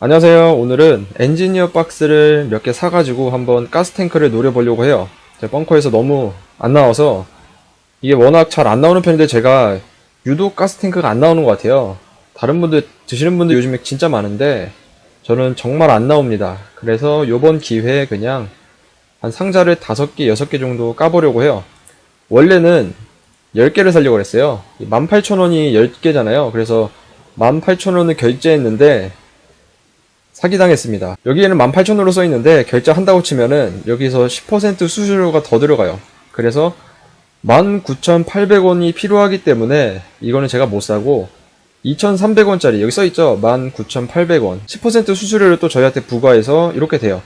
안녕하세요. 오늘은 엔지니어 박스를 몇 개 사가지고 한번 가스탱크를 노려보려고 해요. 제 벙커에서 너무 안 나와서 이게 워낙 잘 안 나오는 편인데 제가 유독 가스탱크가 안 나오는 것 같아요. 다른 분들 드시는 분들 요즘에 진짜 많은데 저는 정말 안 나옵니다. 그래서 요번 기회에 그냥 한 상자를 5개, 6개 정도 까보려고 해요. 원래는 10개를 살려고 했어요. 18,000원이 10개잖아요. 그래서 18,000원을 결제했는데 사기당했습니다. 여기에는 18,000원으로 써있는데 결제한다고 치면은 여기서 10% 수수료가 더 들어가요. 그래서 19,800원이 필요하기 때문에 이거는 제가 못 사고 2,300원짜리 여기 써있죠? 19,800원 10% 수수료를 또 저희한테 부과해서 이렇게 돼요.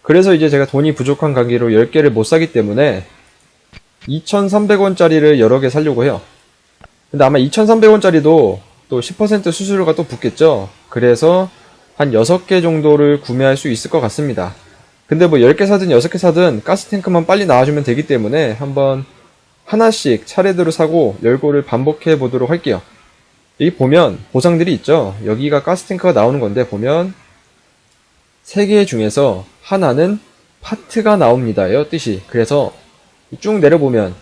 그래서 이제 제가 돈이 부족한 관계로 10개를 못 사기 때문에 2,300원짜리를 여러 개 살려고 해요. 근데 아마 2,300원짜리도 또 10% 수수료가 또 붙겠죠? 그래서 한 6개 정도를 구매할 수 있을 것 같습니다. 근데 뭐 10개 사든 6개 사든 가스탱크만 빨리 나와주면 되기 때문에 한번 하나씩 차례대로 사고 열고를 반복해 보도록 할게요. 여기 보면 보상들이 있죠. 여기가 가스탱크가 나오는 건데 보면 3개 중에서 하나는 파트가 나옵니다요 뜻이. 그래서 쭉 내려보면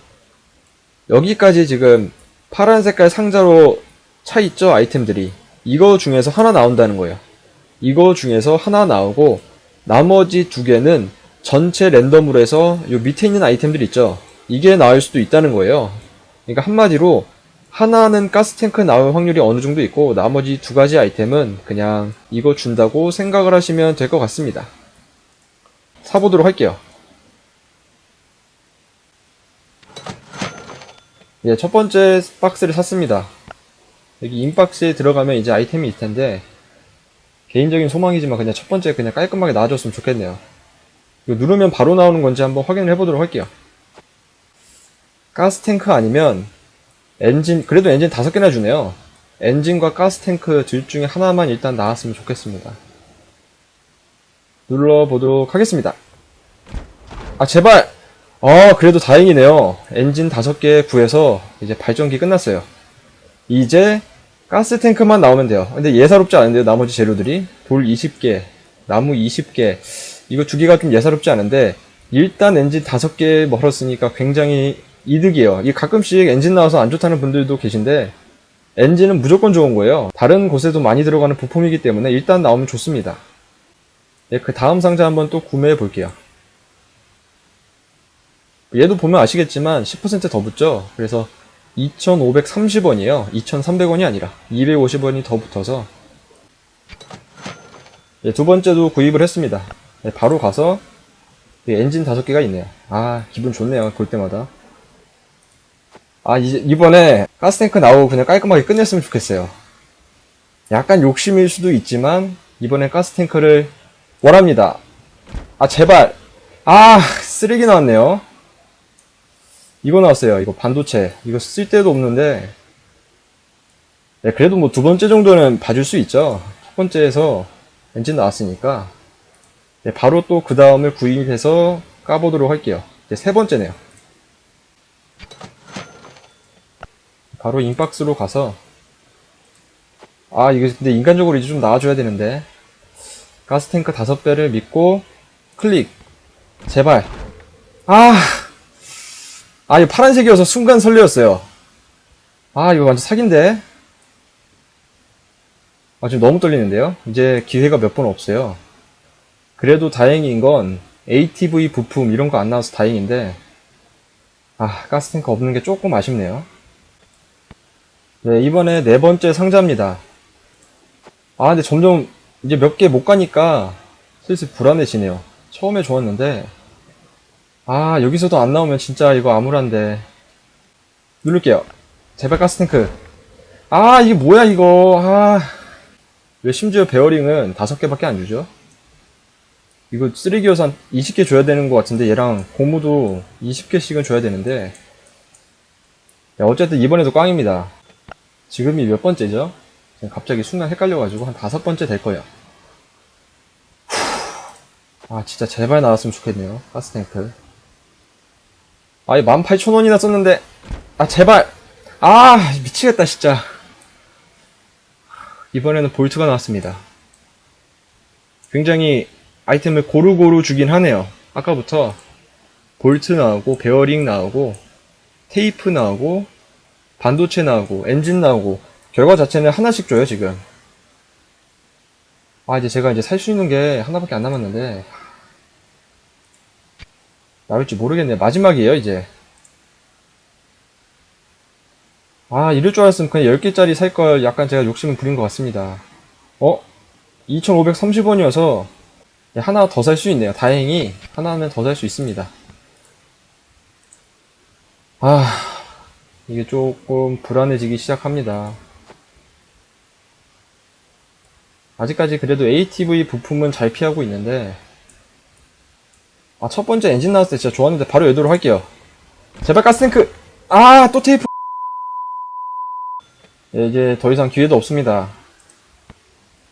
여기까지 지금 파란 색깔 상자로 차 있죠 아이템들이. 이거 중에서 하나 나온다는 거예요. 이거 중에서 하나 나오고 나머지 두 개는 전체 랜덤으로 해서 요 밑에 있는 아이템들 있죠. 이게 나올 수도 있다는 거예요. 그러니까 한마디로 하나는 가스탱크 나올 확률이 어느 정도 있고 나머지 두 가지 아이템은 그냥 이거 준다고 생각을 하시면 될 것 같습니다. 사보도록 할게요. 예, 첫 번째 박스를 샀습니다. 여기 인박스에 들어가면 이제 아이템이 있을 텐데 개인적인 소망이지만 그냥 첫 번째 그냥 깔끔하게 나와줬으면 좋겠네요. 누르면 바로 나오는 건지 한번 확인을 해보도록 할게요. 가스탱크 아니면 엔진, 그래도 엔진 다섯 개나 주네요. 엔진과 가스탱크 둘 중에 하나만 일단 나왔으면 좋겠습니다. 눌러보도록 하겠습니다. 아, 제발! 아, 그래도 다행이네요. 엔진 다섯 개 구해서 이제 발전기 끝났어요. 이제 가스 탱크만 나오면 돼요. 근데 예사롭지 않은데요, 나머지 재료들이. 돌 20개, 나무 20개. 이거 주기가 좀 예사롭지 않은데, 일단 엔진 5개 멀었으니까 굉장히 이득이에요. 이 가끔씩 엔진 나와서 안 좋다는 분들도 계신데, 엔진은 무조건 좋은 거예요. 다른 곳에도 많이 들어가는 부품이기 때문에 일단 나오면 좋습니다. 예, 그 다음 상자 한번 또 구매해 볼게요. 얘도 보면 아시겠지만 10%더 붙죠? 그래서 2,530원이에요. 2,300원이 아니라 250원이 더 붙어서 예, 두 번째도 구입을 했습니다. 예, 바로 가서 예, 엔진 다섯 개가 있네요. 아 기분 좋네요. 볼 때마다. 아 이제 이번에 가스탱크 나오고 그냥 깔끔하게 끝냈으면 좋겠어요. 약간 욕심일 수도 있지만 이번에 가스탱크를 원합니다. 아 제발. 아 쓰레기 나왔네요. 이거 나왔어요. 이거 반도체. 이거 쓸 데도 없는데. 네, 그래도 뭐 두 번째 정도는 봐줄 수 있죠. 첫 번째에서 엔진 나왔으니까. 네, 바로 또 그 다음을 구입해서 까보도록 할게요. 이제 세 번째네요. 바로 인박스로 가서. 아, 이거 근데 인간적으로 이제 좀 나와줘야 되는데. 가스탱크 다섯 배를 믿고, 클릭. 제발. 아! 아, 이거 파란색이어서 순간 설레었어요. 아, 이거 완전 사기인데? 아, 지금 너무 떨리는데요? 이제 기회가 몇 번 없어요. 그래도 다행인 건 ATV 부품 이런 거 안 나와서 다행인데, 아, 가스탱크 없는 게 조금 아쉽네요. 네, 이번에 네 번째 상자입니다. 아, 근데 점점 이제 몇 개 못 가니까 슬슬 불안해지네요. 처음에 좋았는데, 아, 여기서도 안 나오면 진짜 이거 암울한데. 누를게요. 제발 가스탱크. 아, 이게 뭐야, 이거. 아. 왜 심지어 베어링은 다섯 개밖에 안 주죠? 이거 쓰레기여서 한 20개 줘야 되는 것 같은데, 얘랑 고무도 20개씩은 줘야 되는데. 야, 어쨌든 이번에도 꽝입니다. 지금이 몇 번째죠? 갑자기 순간 헷갈려가지고 한 다섯 번째 될 거예요. 아, 진짜 제발 나왔으면 좋겠네요. 가스탱크. 아이 18,000원이나 썼는데 아 제발 아 미치겠다 진짜 이번에는 볼트가 나왔습니다 굉장히 아이템을 고루고루 주긴 하네요. 아까부터 볼트 나오고 베어링 나오고 테이프 나오고 반도체 나오고 엔진 나오고 결과 자체는 하나씩 줘요 지금. 아 이제 제가 이제 살 수 있는 게 하나밖에 안 남았는데 나올지 모르겠네요. 마지막이에요 이제. 아 이럴 줄 알았으면 그냥 10개짜리 살 걸 약간 제가 욕심을 부린 것 같습니다. 어? 2530원이어서 하나 더 살 수 있네요. 다행히 하나는 더살 수 있습니다. 아, 이게 조금 불안해지기 시작합니다. 아직까지 그래도 ATV 부품은 잘 피하고 있는데, 아, 첫 번째 엔진 나왔을 때 진짜 좋았는데 바로 열도록 할게요. 제발 가스탱크! 아, 또 테이프! 예, 이제 더 이상 기회도 없습니다.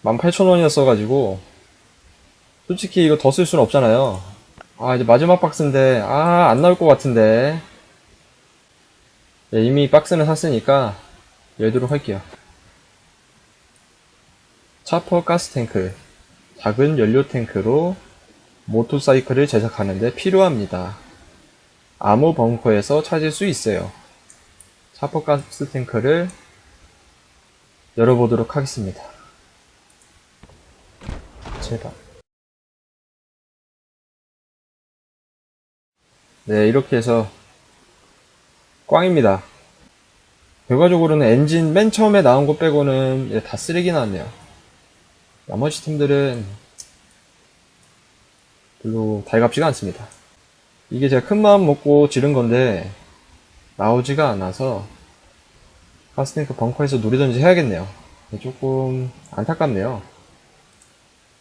18,000원이었어가지고, 솔직히 이거 더 쓸 수는 없잖아요. 아, 이제 마지막 박스인데, 아, 안 나올 것 같은데. 예, 이미 박스는 샀으니까, 열도록 할게요. 차퍼 가스 탱크. 작은 연료 탱크로 모토사이클을 제작하는데 필요합니다. 암호 벙커에서 찾을 수 있어요. 차퍼 가스 탱크를 열어보도록 하겠습니다. 제발. 네, 이렇게 해서 꽝입니다. 결과적으로는 엔진 맨 처음에 나온 거 빼고는 예, 다 쓰레기 나왔네요. 나머지 팀들은 별로 달갑지가 않습니다. 이게 제가 큰 마음 먹고 지른 건데 나오지가 않아서 가스탱크 벙커에서 노리던지 해야겠네요. 조금 안타깝네요.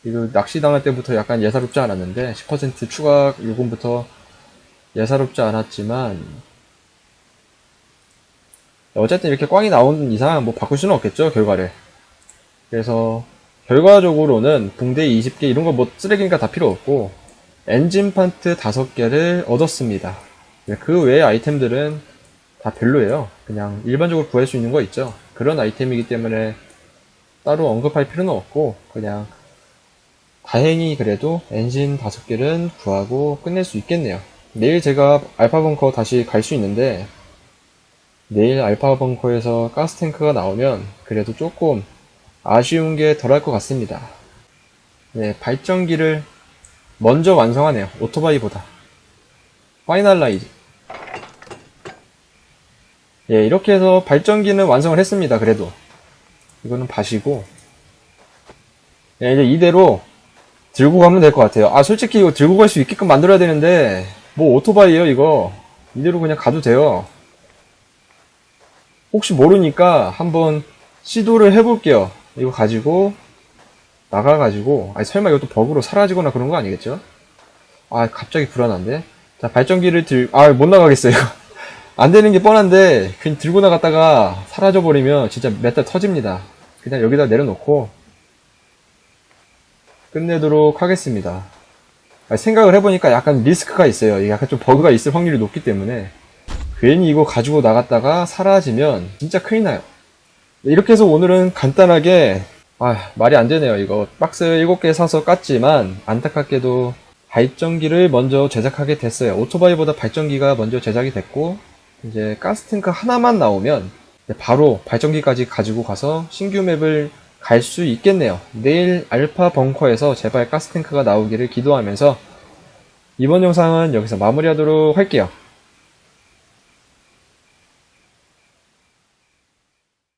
이거 낚시 당할 때부터 약간 예사롭지 않았는데 10% 추가 요금부터 예사롭지 않았지만 어쨌든 이렇게 꽝이 나온 이상 뭐 바꿀 수는 없겠죠 결과를 그래서 결과적으로는 붕대 20개 이런 거 뭐 쓰레기니까 다 필요 없고 엔진 판트 5개를 얻었습니다. 그 외의 아이템들은 다 별로예요. 그냥 일반적으로 구할 수 있는 거 있죠. 그런 아이템이기 때문에 따로 언급할 필요는 없고 그냥 다행히 그래도 엔진 5개는 구하고 끝낼 수 있겠네요. 내일 제가 알파 벙커 다시 갈 수 있는데 내일 알파 벙커에서 가스탱크가 나오면 그래도 조금 아쉬운 게 덜할 것 같습니다. 네, 발전기를 먼저 완성하네요. 오토바이보다. 파이널라이즈. 예, 이렇게 해서 발전기는 완성을 했습니다. 그래도. 이거는 밭이고. 예, 이제 이대로 들고 가면 될 것 같아요. 아, 솔직히 이거 들고 갈 수 있게끔 만들어야 되는데, 뭐 오토바이에요 이거. 이대로 그냥 가도 돼요. 혹시 모르니까 한번 시도를 해볼게요. 이거 가지고 나가가지고 아니 설마 이것도 버그로 사라지거나 그런 거 아니겠죠? 아 갑자기 불안한데? 자 발전기를 들 아 못 나가겠어요. 안 되는 게 뻔한데 그냥 들고 나갔다가 사라져 버리면 진짜 몇달 터집니다. 그냥 여기다 내려놓고 끝내도록 하겠습니다. 아, 생각을 해보니까 약간 리스크가 있어요. 약간 좀 버그가 있을 확률이 높기 때문에. 괜히 이거 가지고 나갔다가 사라지면 진짜 큰일 나요. 이렇게 해서 오늘은 간단하게 아 말이 안 되네요 이거. 박스 7개 사서 깠지만 안타깝게도 발전기를 먼저 제작하게 됐어요. 오토바이보다 발전기가 먼저 제작이 됐고 이제 가스탱크 하나만 나오면 바로 발전기까지 가지고 가서 신규 맵을 갈 수 있겠네요. 내일 알파 벙커에서 제발 가스탱크가 나오기를 기도하면서 이번 영상은 여기서 마무리하도록 할게요